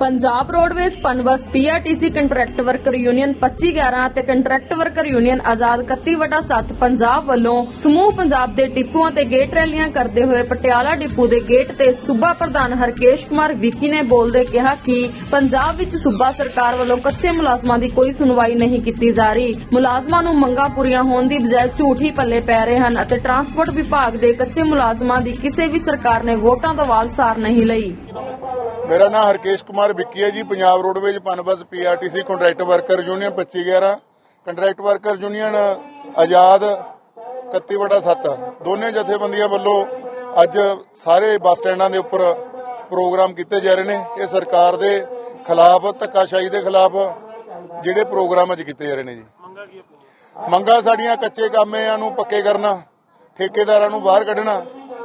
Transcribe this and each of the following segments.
Punjab roadways Punbus PRTC contract worker union 2511 ਅਤੇ contract worker union Azad 31/7 Punjab ਵੱਲੋਂ ਸਮੂਹ ਪੰਜਾਬ ਦੇ ਡਿਪੂਆਂ ਤੇ ਗੇਟ ਰੈਲੀਆਂ ਕਰਦੇ ਹੋਏ ਪਟਿਆਲਾ ਡਿਪੂ ਦੇ ਗੇਟ ਤੇ ਸੂਬਾ ਪ੍ਰਧਾਨ ਹਰਕੇਸ਼ ਕੁਮਾਰ ਵਿੱਕੀ ਨੇ ਬੋਲਦੇ ਕਿਹਾ ਕਿ ਪੰਜਾਬ ਵਿੱਚ ਸੂਬਾ ਸਰਕਾਰ ਵੱਲੋਂ ਕੱਚੇ ਮੁਲਾਜ਼ਮਾਂ ਦੀ ਕੋਈ ਸੁਣਵਾਈ ਨਹੀਂ ਕੀਤੀ ਜਾ ਰਹੀ। ਮੁਲਾਜ਼ਮਾਂ ਨੂੰ ਮੰਗਾਂ ਪੂਰੀਆਂ ਹੋਣ ਦੀ ਬਜਾਏ ਝੂਠ ਹੀ ਪੱਲੇ ਪੈ ਰਹੇ ਹਨ ਅਤੇ ਟਰਾਂਸਪੋਰਟ ਵਿਭਾਗ ਦੇ ਕੱਚੇ ਮੁਲਾਜ਼ਮਾਂ ਦੀ ਕਿਸੇ ਵੀ ਸਰਕਾਰ ਨੇ ਵੋਟਾਂ ਤੋਂ ਬਾਅਦ ਸਾਰ ਨਹੀਂ ਲਈ। ਮੇਰਾ ਨਾਮ ਹਰਕੇਸ਼ ਕੁਮਾਰ ਵਿਕੀ ਹੈ ji, Punjab roadways Punbus PRTC contract worker union 2511 contract worker union Azad 31/7 ਦੋਨੇ ਜਥੇਬੰਦੀਆਂ ਵੱਲੋਂ ਅੱਜ ਸਾਰੇ ਬੱਸ ਸਟੈਂਡਾਂ ਦੇ ਉੱਪਰ ਪ੍ਰੋਗਰਾਮ ਕੀਤੇ ਜਾ ਰਹੇ ਨੇ। ਇਹ ਸਰਕਾਰ ਦੇ ਖਿਲਾਫ, ਧੱਕਾਸ਼ਾਹੀ ਦੇ ਖਿਲਾਫ ਜਿਹੜੇ ਪ੍ਰੋਗਰਾਮ ਅੱਜ ਕੀਤੇ ਜਾ ਰਹੇ ਨੇ ਜੀ। ਮੰਗਾਂ ਸਾਡੀਆਂ ਕੱਚੇ ਕਾਮਿਆਂ ਨੂੰ ਪੱਕੇ ਕਰਨਾ, ਠੇਕੇਦਾਰਾਂ ਨੂੰ ਬਾਹਰ ਕੱਢਣਾ,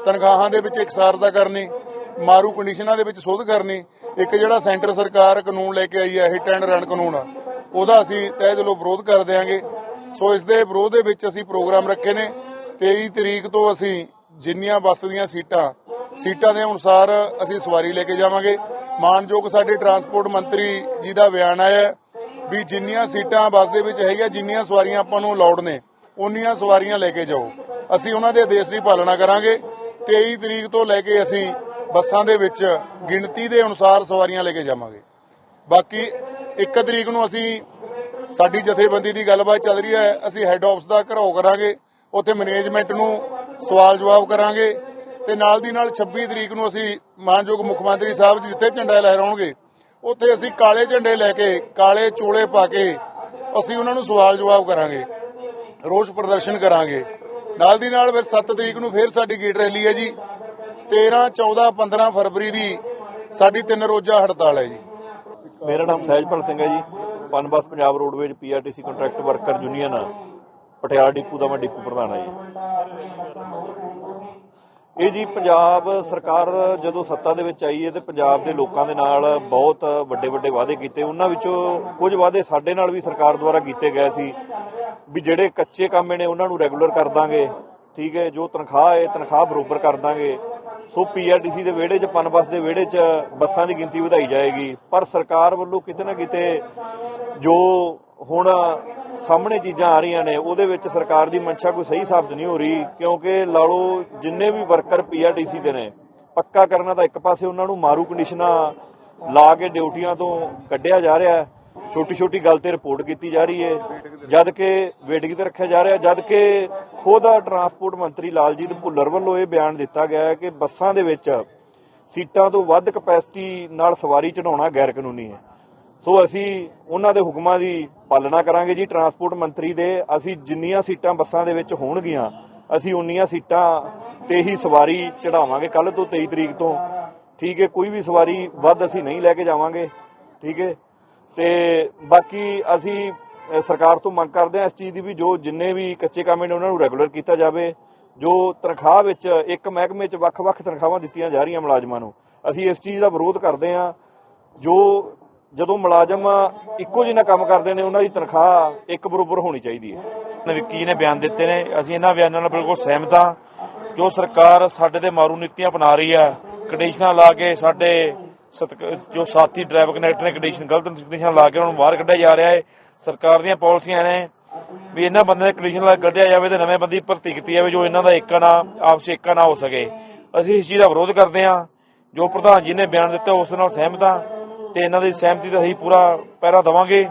ਤਨਖਾਹਾਂ ਦੇ ਵਿੱਚ ਇਕਸਾਰਤਾ ਕਰਨੀ ਮਾਰੂ ਕੰਡੀਸ਼ਨਾਂ ਦੇ ਵਿੱਚ ਸੋਧ ਕਰਨੀ, ਇੱਕ ਜਿਹੜਾ ਸੈਂਟਰ ਸਰਕਾਰ ਕਾਨੂੰਨ ਲੈ ਕੇ ਆਈ ਹੈ, ਹਿੱਟ ਐਂਡ ਰਨ ਕਾਨੂੰਨ, ਉਹਦਾ ਅਸੀਂ ਤਹਿ ਦਿਲੋਂ ਵਿਰੋਧ ਕਰ ਦਿਆਂਗੇ। ਸੋ ਇਸ ਦੇ ਵਿਰੋਧ ਦੇ ਵਿੱਚ ਅਸੀਂ ਪ੍ਰੋਗਰਾਮ ਰੱਖੇ ਨੇ। 23 ਤਰੀਕ ਤੋਂ ਅਸੀਂ ਜਿੰਨੀਆਂ ਬੱਸ ਦੀਆਂ ਸੀਟਾਂ ਸੀਟਾਂ ਦੇ ਅਨੁਸਾਰ ਅਸੀਂ ਸਵਾਰੀ ਲੈ ਕੇ ਜਾਵਾਂਗੇ। ਮਾਨਯੋਗ ਸਾਡੇ ਟਰਾਂਸਪੋਰਟ ਮੰਤਰੀ ਜੀ ਦਾ ਬਿਆਨ ਆਇਆ ਵੀ ਜਿੰਨੀਆਂ ਸੀਟਾਂ ਬੱਸ ਦੇ ਵਿੱਚ ਹੈਗੀਆਂ, ਜਿੰਨੀਆਂ ਸਵਾਰੀਆਂ ਆਪਾਂ ਨੂੰ ਅਲਾਉਡ ਨੇ, ਉਨੀਆਂ ਸਵਾਰੀਆਂ ਲੈ ਕੇ ਜਾਓ। ਅਸੀਂ ਉਹਨਾਂ ਦੇ ਆਦੇਸ਼ ਦੀ ਪਾਲਣਾ ਕਰਾਂਗੇ। 23 ਤਰੀਕ ਤੋਂ ਲੈ ਕੇ ਅਸੀਂ ਬੱਸਾਂ ਦੇ ਵਿੱਚ ਗਿਣਤੀ ਦੇ ਅਨੁਸਾਰ ਸਵਾਰੀਆਂ ਲੈ ਕੇ ਜਾਵਾਂਗੇ। ਬਾਕੀ 1 ਤਰੀਕ ਨੂੰ ਅਸੀਂ ਸਾਡੀ ਜਥੇਬੰਦੀ ਦੀ ਗੱਲਬਾਤ ਚੱਲ ਰਹੀ ਹੈ। ਅਸੀਂ ਹੈੱਡ ਆਫਿਸ ਦਾ ਘਰੋ ਕਰਾਂਗੇ। ਉੱਥੇ ਮੈਨੇਜਮੈਂਟ ਨੂੰ ਸਵਾਲ ਜਵਾਬ ਕਰਾਂਗੇ। ਤੇ ਨਾਲ ਦੀ ਨਾਲ 26 ਤਰੀਕ ਨੂੰ ਅਸੀਂ ਮਾਨਯੋਗ ਮੁੱਖ ਮੰਤਰੀ ਸਾਹਿਬ ਜੀ ਜਿੱਥੇ ਝੰਡਾ ਲਹਿਰਾਉਣਗੇ, ਉੱਥੇ ਅਸੀਂ ਕਾਲੇ ਝੰਡੇ ਲੈ ਕੇ, ਕਾਲੇ ਚੋਲੇ ਪਾ ਕੇ ਅਸੀਂ ਉਹਨਾਂ ਨੂੰ ਸਵਾਲ ਜਵਾਬ ਕਰਾਂਗੇ। ਰੋਸ ਪ੍ਰਦਰਸ਼ਨ ਕਰਾਂਗੇ। ਨਾਲ ਦੀ ਨਾਲ ਫਿਰ 7 ਤਰੀਕ ਨੂੰ ਫਿਰ ਸਾਡੀ ਗੇਟ ਰੈਲੀ ਹੈ ਜੀ। 13 14 15 ਫਰਵਰੀ ਦੀ ਸਾਡੀ ਤਿੰਨ ਰੋਜ਼ਾ ਹੜਤਾਲ ਹੈ ਜੀ। ਮੇਰਾ ਨਾਮ ਸਹਿਜਪਾਲ ਸਿੰਘ ਹੈ ji. Punbus Punjab roadways PRTC contract worker union Patiala depot ਦਾ ਮੈਂ ਡਿਪੂ ਪ੍ਰਧਾਨ ਹਾਂ ਜੀ। ਇਹ ਜੀ ਪੰਜਾਬ ਸਰਕਾਰ ਜਦੋਂ ਸੱਤਾ ਦੇ ਵਿੱਚ ਆਈ ਹੈ ਤੇ ਪੰਜਾਬ ਦੇ ਲੋਕਾਂ ਦੇ ਨਾਲ ਬਹੁਤ ਵੱਡੇ ਵੱਡੇ ਵਾਅਦੇ ਕੀਤੇ। ਉਹਨਾਂ ਵਿੱਚੋਂ ਕੁਝ ਵਾਅਦੇ ਸਾਡੇ ਨਾਲ ਵੀ ਸਰਕਾਰ ਦੁਆਰਾ ਕੀਤੇ ਗਏ ਸੀ ਵੀ ਜਿਹੜੇ ਕੱਚੇ ਕੰਮ ਨੇ ਉਹਨਾਂ ਨੂੰ ਰੈਗੂਲਰ ਕਰ ਦਾਂਗੇ। ਠੀਕ ਹੈ, ਜੋ ਤਨਖਾਹ ਹੈ, ਤਨਖਾਹ ਬਰੋਬਰ ਕਰ ਦਾਂਗੇ। ਸੋ ਪੀਆਰਟੀਸੀ ਦੇ ਵਿਹੜੇ 'ਚ, ਪਨਬਸ ਦੇ ਵਿਹੜੇ 'ਚ ਬੱਸਾਂ ਦੀ ਗਿਣਤੀ ਵਧਾਈ ਜਾਏਗੀ। ਪਰ ਸਰਕਾਰ ਵੱਲੋਂ ਕਿਤੇ ਨਾ ਕਿਤੇ ਜੋ ਹੁਣ ਸਾਹਮਣੇ ਚੀਜ਼ਾਂ ਆ ਰਹੀਆਂ ਨੇ, ਉਹਦੇ ਵਿੱਚ ਸਰਕਾਰ ਦੀ ਮਨਸ਼ਾ ਕੋਈ ਸਹੀ ਸਾਬਤ ਨਹੀਂ ਹੋ ਰਹੀ, ਕਿਉਂਕਿ ਲਾ ਲਓ ਜਿੰਨੇ ਵੀ ਵਰਕਰ ਪੀਆਰਟੀਸੀ ਦੇ ਨੇ, ਪੱਕਾ ਕਰਨਾ ਤਾਂ ਇੱਕ ਪਾਸੇ ਉਹਨਾਂ ਨੂੰ ਮਾਰੂ ਕੰਡੀਸ਼ਨਾਂ ਲਾ ਕੇ ਡਿਊਟੀਆਂ ਤੋਂ ਕੱਢਿਆ ਜਾ ਰਿਹਾ ਹੈ। ਛੋਟੀ ਛੋਟੀ ਗੱਲ ਤੇ ਰਿਪੋਰਟ ਕੀਤੀ ਜਾ ਰਹੀ ਹੈ। ਜਦ ਕਿ ਵੇਟਿੰਗ ਤੇ ਰੱਖਿਆ ਜਾ ਰਿਹਾ, ਜਦ ਕਿ ਖੁਦ ਟਰਾਂਸਪੋਰਟ ਮੰਤਰੀ ਲਾਲਜੀਤ ਭੁੱਲਰ ਵੱਲੋਂ ਇਹ ਬਿਆਨ ਦਿੱਤਾ ਗਿਆ ਹੈ ਕਿ ਬੱਸਾਂ ਦੇ ਵਿੱਚ ਸੀਟਾਂ ਤੋਂ ਵੱਧ ਕਪੈਸਿਟੀ ਨਾਲ ਸਵਾਰੀ ਚੜਾਉਣਾ ਗੈਰ ਕਾਨੂੰਨੀ ਹੈ। ਸੋ ਅਸੀਂ ਉਹਨਾਂ ਦੇ ਹੁਕਮਾਂ ਦੀ ਪਾਲਣਾ ਕਰਾਂਗੇ ਜੀ ਟਰਾਂਸਪੋਰਟ ਮੰਤਰੀ ਦੇ। ਅਸੀਂ ਜਿੰਨੀਆਂ ਸੀਟਾਂ ਬੱਸਾਂ ਦੇ ਵਿੱਚ ਹੋਣਗੀਆਂ, ਅਸੀਂ ਉਨੀਆਂ ਸੀਟਾਂ ਤੇ ਹੀ ਸਵਾਰੀ ਚੜਾਵਾਂਗੇ ਕੱਲ ਤੋਂ 23 ਤਰੀਕ ਤੋਂ। ਠੀਕ ਹੈ, ਕੋਈ ਵੀ ਸਵਾਰੀ ਵੱਧ ਅਸੀਂ ਨਹੀਂ ਲੈ ਕੇ ਜਾਵਾਂਗੇ। ਠੀਕ ਹੈ, ਤੇ ਬਾਕੀ ਅਸੀਂ ਸਰਕਾਰ ਤੋਂ ਮੰਗ ਕਰਦੇ ਹਾਂ ਇਸ ਚੀਜ਼ ਦੀ ਵੀ ਜੋ ਜਿੰਨੇ ਵੀ ਕੱਚੇ ਕਾਮੇ ਨੇ ਉਹਨਾਂ ਨੂੰ ਰੈਗੂਲਰ ਕੀਤਾ ਜਾਵੇ, ਜੋ ਤਨਖਾਹ ਵਿੱਚ ਇੱਕ ਮਹਿਕਮੇ 'ਚ ਵੱਖ-ਵੱਖ ਤਨਖਾਹਾਂ ਦਿੱਤੀਆਂ ਜਾ ਰਹੀਆਂ ਮੁਲਾਜ਼ਮਾਂ ਨੂੰ, ਅਸੀਂ ਇਸ ਚੀਜ਼ ਦਾ ਵਿਰੋਧ ਕਰਦੇ ਹਾਂ, ਜੋ ਜਦੋਂ ਮੁਲਾਜ਼ਮ ਇੱਕੋ ਜਿਹਾ ਕੰਮ ਕਰਦੇ ਨੇ, ਉਹਨਾਂ ਦੀ ਤਨਖਾਹ ਇੱਕ ਬਰੋਬਰ ਹੋਣੀ ਚਾਹੀਦੀ ਹੈ। ਵਿੱਕੀ ਜੀ ਨੇ ਬਿਆਨ ਦਿੱਤੇ ਨੇ, ਅਸੀਂ ਇਹਨਾਂ ਬਿਆਨਾਂ ਨਾਲ ਬਿਲਕੁਲ ਸਹਿਮਤ ਹਾਂ, ਜੋ ਸਰਕਾਰ ਸਾਡੇ ਤੇ ਮਾਰੂ ਨੀਤੀਆਂ ਅਪਣਾ ਰਹੀ ਹੈ ਕੰਡੀਸ਼ਨਾਂ ਲਾ ਕੇ ਸਾਡੇ ਜੋ ਸਾਥੀ ਡਰਾਈਵਰ ਕਨੈਕਟਰ ਨੇ ਕੰਡੀਸ਼ਨ ਗਲਤ ਕੰਡੀਸ਼ਨ ਲਾ ਕੇ ਉਹਨਾਂ ਨੂੰ ਬਾਹਰ ਕੱਢਿਆ ਜਾ ਰਿਹਾ ਹੈ। ਸਰਕਾਰ ਦੀਆਂ ਪਾਲਿਸੀਆਂ ਨੇ ਵੀ ਇਹਨਾਂ ਬੰਦੇ ਦੇ ਕੰਡੀਸ਼ਨ ਲਾ ਕੱਢਿਆ ਜਾਵੇ ਤੇ ਨਵੇਂ ਬੰਦੀ ਭਰਤੀ ਕੀਤੀ ਜਾਵੇ, ਜੋ ਇਹਨਾਂ ਦਾ ਏਕਾ ਨਾ, ਆਪਸੀ ਏਕਾ ਨਾ ਹੋ ਸਕੇ। ਅਸੀਂ ਇਸ ਚੀਜ਼ ਦਾ ਵਿਰੋਧ ਕਰਦੇ ਹਾਂ। ਜੋ ਪ੍ਰਧਾਨ ਜੀ ਨੇ ਬਿਆਨ ਦਿੱਤਾ, ਉਸ ਨਾਲ ਸਹਿਮਤ ਹਾਂ ਤੇ ਇਹਨਾਂ ਦੀ ਸਹਿਮਤੀ ਦਾ ਅਸੀਂ ਪੂਰਾ ਪਹਿਰਾ ਦੇਵਾਂਗੇ।